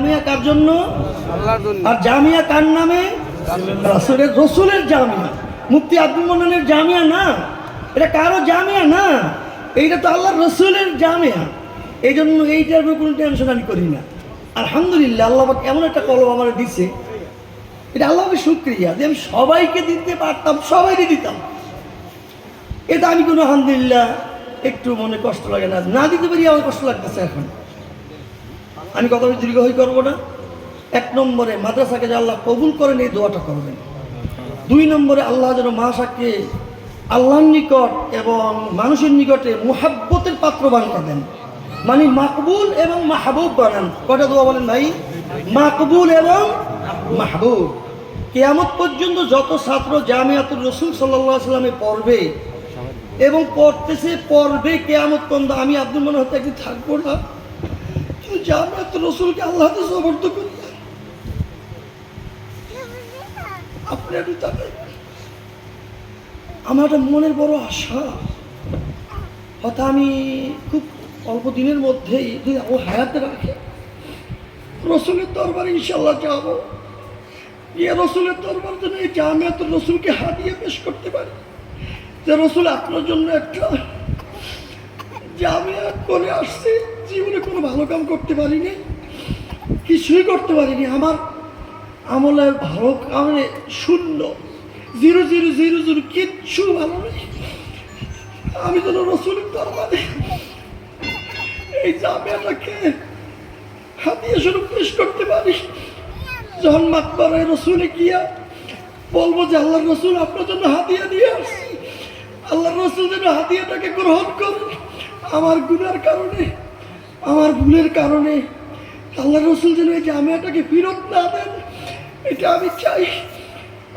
জামিয়া কার জন্য? আর জামিয়া কার নামে? রসুলের রসুলের জামিয়া। মুক্তি আব্দুল জামিয়া না। এটা কারও জামিয়া না। এইটা তো আল্লাহ রসুলের জামিয়া। এই জন্য এইটার উপর কোনো টেনশন আমি করি না। আলহামদুলিল্লাহ আল্লাহ এমন একটা কলম আমার দিছে। এটা আল্লাহকে শুক্রিয়া যে আমি সবাইকে দিতে পারতাম সবাইকে দিতাম। এটা আমি কোনো আলহামদুলিল্লাহ একটু মনে কষ্ট লাগে না। না দিতে পারি আমার কষ্ট লাগতেছে এখন। আমি কথা বলে দীর্ঘ করব না। এক নম্বরে মাদ্রাসাকে যে আল্লাহ কবুল করেন, এই দোয়াটা করবেন। দুই নম্বরে আল্লাহ যেন মাসাকে আল্লাহর নিকট এবং মানুষের নিকটে মুহাব্বতের পাত্র বানিয়ে দেন। মানে মাকবুল এবং মাহবুব বানান। কটা দোয়া বলেন ভাই? মাকবুল এবং মাহবুব। কেয়ামত পর্যন্ত যত ছাত্র জামিয়াতুর রসুল সাল্লাহ সাল্লামে পড়বে এবং পড়তেছে, পড়বে কেয়ামত পর্যন্ত আমি আব্দুল মনে হতে একদিন থাকব না। জামিয়াতুর রসুলকে আল্লাহ সমর্থ করি। আমার মনের বড় আশা। হয়তো আমি খুব অল্প দিনের মধ্যেই ও হায়াতে রাখে, রসুলের দরবারে ইনশাল্লাহ যাব। ইয়ে রসুলের দরবার যেন এই জামিয়াত রসুলকে হাতিয়ে পেশ করতে পারি। যে রসুল আপনার জন্য একটা জামিয়া করে আসছে। জীবনে কোনো ভালো কাম করতে পারিনি, কিছুই করতে পারিনি। আমার আমলের ভালো কামে শূন্য। জিরো জিরো জিরো জিরো, কিচ্ছু ভালো নেই। আমি যেন রসুলের দরবারে এই জামিয়াটাকে হাতিয়ে শুরু পেশ করতে পারি। যখন মাকবারায় রসুলে গিয়া বলব যে আল্লাহ রসুল, আপনার জন্য হাতিয়া দিয়ে আসছি। আল্লাহ রসুল যেন হাতিয়াটাকে গ্রহণ করুন আমার গুনার কারণে। আমার ভুলের কারণে আল্লাহ রসুল যেন এই জামিয়াটাকে ফেরত না দেন, এটা আমি চাই।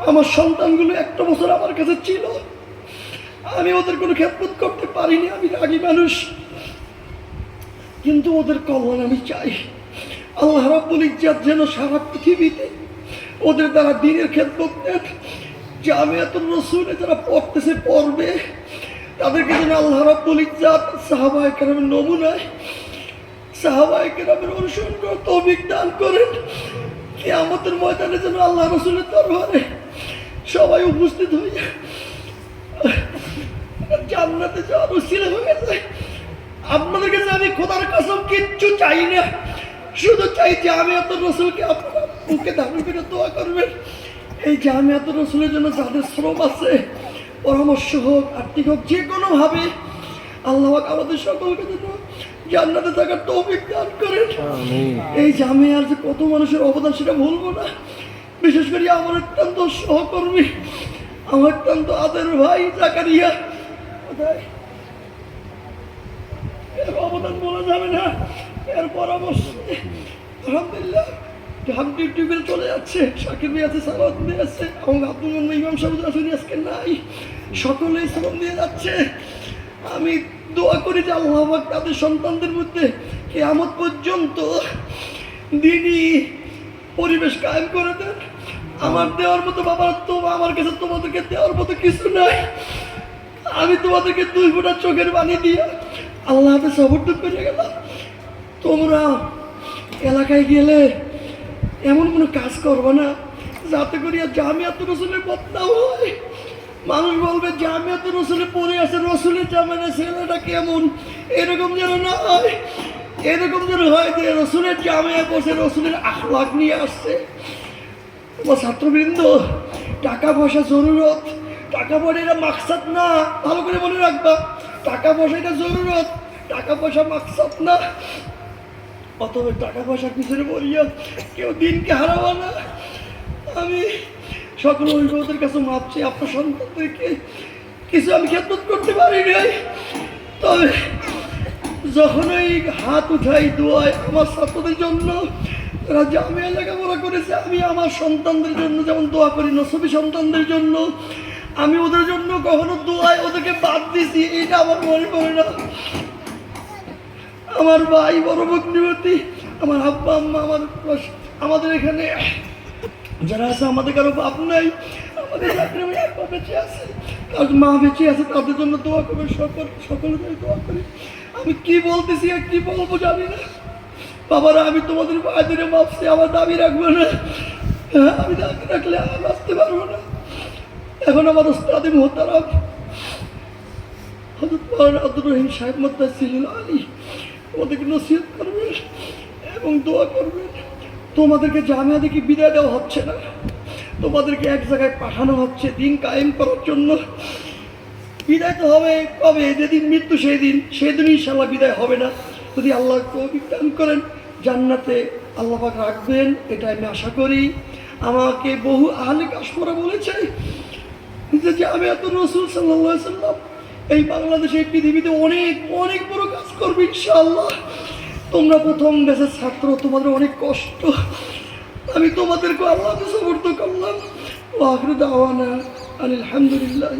আমার সন্তানগুলো একটা বছর আমার কাছে ছিল। আমি ওদের কোনো খেদমত করতে পারিনি, আমি রাগী মানুষ। কিন্তু ওদের কল্যাণ আমি চাই। আল্লাহ রাব্বুল ইজ্জাত যেন সারা পৃথিবীতে ওদের দ্বারা দিনের খেদমত দেন জামিয়াতুর রসুলে যারা পড়তেছে, পড়বে, তাদেরকে যেন আল্লাহ রাব্বুল ইজ্জাত সাহাবায়ে কেরামের নমুনায় কেরামের অনুসরণ দান ময়দানে যেন আল্লাহ রসুলের সবাই উপস্থিত হয়ে উসিলা হয়ে যায়। আপনাদের কাছে আমি খোদার কসম কিচ্ছু চাই না। শুধু চাই যে আমি এত রসুলকে আপনারা মুখে ধারণ করে দোয়া করবেন। এই যে আমি এত রসুলের জন্য যাদের শ্রম আছে, পরামর্শ হোক, আর্থিক হোক যে কোনোভাবে আল্লাহ আমাদের সকলকে যেন জান্নাতে থাকার তৌফিক দান করেন। এই জামিয়ার যে কত মানুষের অবদান সেটা ভুলবো না। বিশেষ করে আমার অত্যন্ত সহকর্মী আমার অত্যন্ত আদের ভাই জাকারিয়া। এর অবদান বলা যাবে না। এর পরামর্শ আলহামদুলিল্লাহ ধান টিউবে চলে যাচ্ছে ভাই আছে সালাদ ভাই আছে এবং আব্দুল ইমাম সাহেব আসলে আজকে নাই। সকলেই শ্রম দিয়ে যাচ্ছে। আমি দোয়া করি যে আল্লাহ তাদের সন্তানদের মধ্যে কেয়ামত পর্যন্ত দিনই পরিবেশ কায়েম করে দেন। আমার দেওয়ার মতো বাবার তো আমার কাছে তোমাদেরকে দেওয়ার মতো কিছু নাই। আমি তোমাদেরকে দুই ফোঁটা চোখের বানিয়ে দিয়ে আল্লাহ হাতে সমর্থন করে গেলাম। তোমরা এলাকায় গেলে এমন কোনো কাজ করবে না, যাতে করিয়া জামিয়াত রসুলের বদনাম হয়। মানুষ বলবে জামিয়াত রসুলে পড়ে আছে, রসুলের জামানে ছেলেটা কেমন? এরকম যেন না হয়, এরকম যেন হয় যে, রসুলের জামিয়া বসে রসুলের আখলাখ নিয়ে আসছে। তোমার ছাত্রবৃন্দ, টাকা পয়সা জরুরত। টাকা পয়সা এটা মাকসাদ না, ভালো করে মনে রাখবা। টাকা পয়সা এটা জরুরত, টাকা পয়সা মাকসাদ না। অতএব টাকা পয়সার পিছনে বলিয়া কেউ দিনকে হারাবো না। আমি সকল অভিভাবকদের কাছে মাপছি আপনার সন্তানদেরকে কিছু আমি খেদমত করতে পারি নাই? তবে যখন যখনই হাত উঠাই দোয়াই আমার ছাত্রদের জন্য তারা জামিয়া লেখাপড়া করেছে, আমি আমার সন্তানদের জন্য যেমন দোয়া করি, নসবি সন্তানদের জন্য, আমি ওদের জন্য কখনো দোয়াই ওদেরকে বাদ দিছি এটা আমার মনে পড়ে না। আমার ভাই বড় ভগ্নিবতী আমার আব্বা, আম্মা, আমার আমাদের এখানে যারা আছে আমাদের কারও বাপ নাই আমাদের বেঁচে আছে। মা বেঁচে আছে তাদের জন্য দোয়া করবে সকল সকলের দোয়া করি আমি কি বলতেছি আর কি বলব জানি না। বাবারা আমি তোমাদের বাইরে মাপছি আমার দাবি রাখব না। হ্যাঁ, আমি দাবি রাখলে আর বাঁচতে পারব না। এখন আমার ওস্তাদি মোহতারাম আব্দুর রহিম সাহেব মোদ্দা সিলিল আলী। ওদেরকে নসিহত করবেন এবং দোয়া করবেন। তোমাদেরকে জামিয়া থেকে বিদায় দেওয়া হচ্ছে না। তোমাদেরকে এক জায়গায় পাঠানো হচ্ছে, দিন কায়েম করার জন্য। বিদায় তো হবে কবে যেদিন মৃত্যু সেই দিন সেদিন ইনশাল্লাহ বিদায় হবে না। যদি আল্লাহ তৌফিক দান করেন, জান্নাতে আল্লাহ পাক রাখবেন এটা আমি আশা করি। আমাকে বহু আহলে কাশমরা বলেছে যে আমি এত রসুল সাল্লাহ সাল্লাম এই বাংলাদেশে পৃথিবীতে অনেক অনেক বড় কাজ করবে ইনশাআল্লাহ। তোমরা প্রথম দেশের ছাত্র, তোমাদের অনেক কষ্ট। আমি তোমাদেরকে আল্লাহকে সমর্থ করলাম। ও আখরু দাওয়ানা আলহামদুলিল্লাহ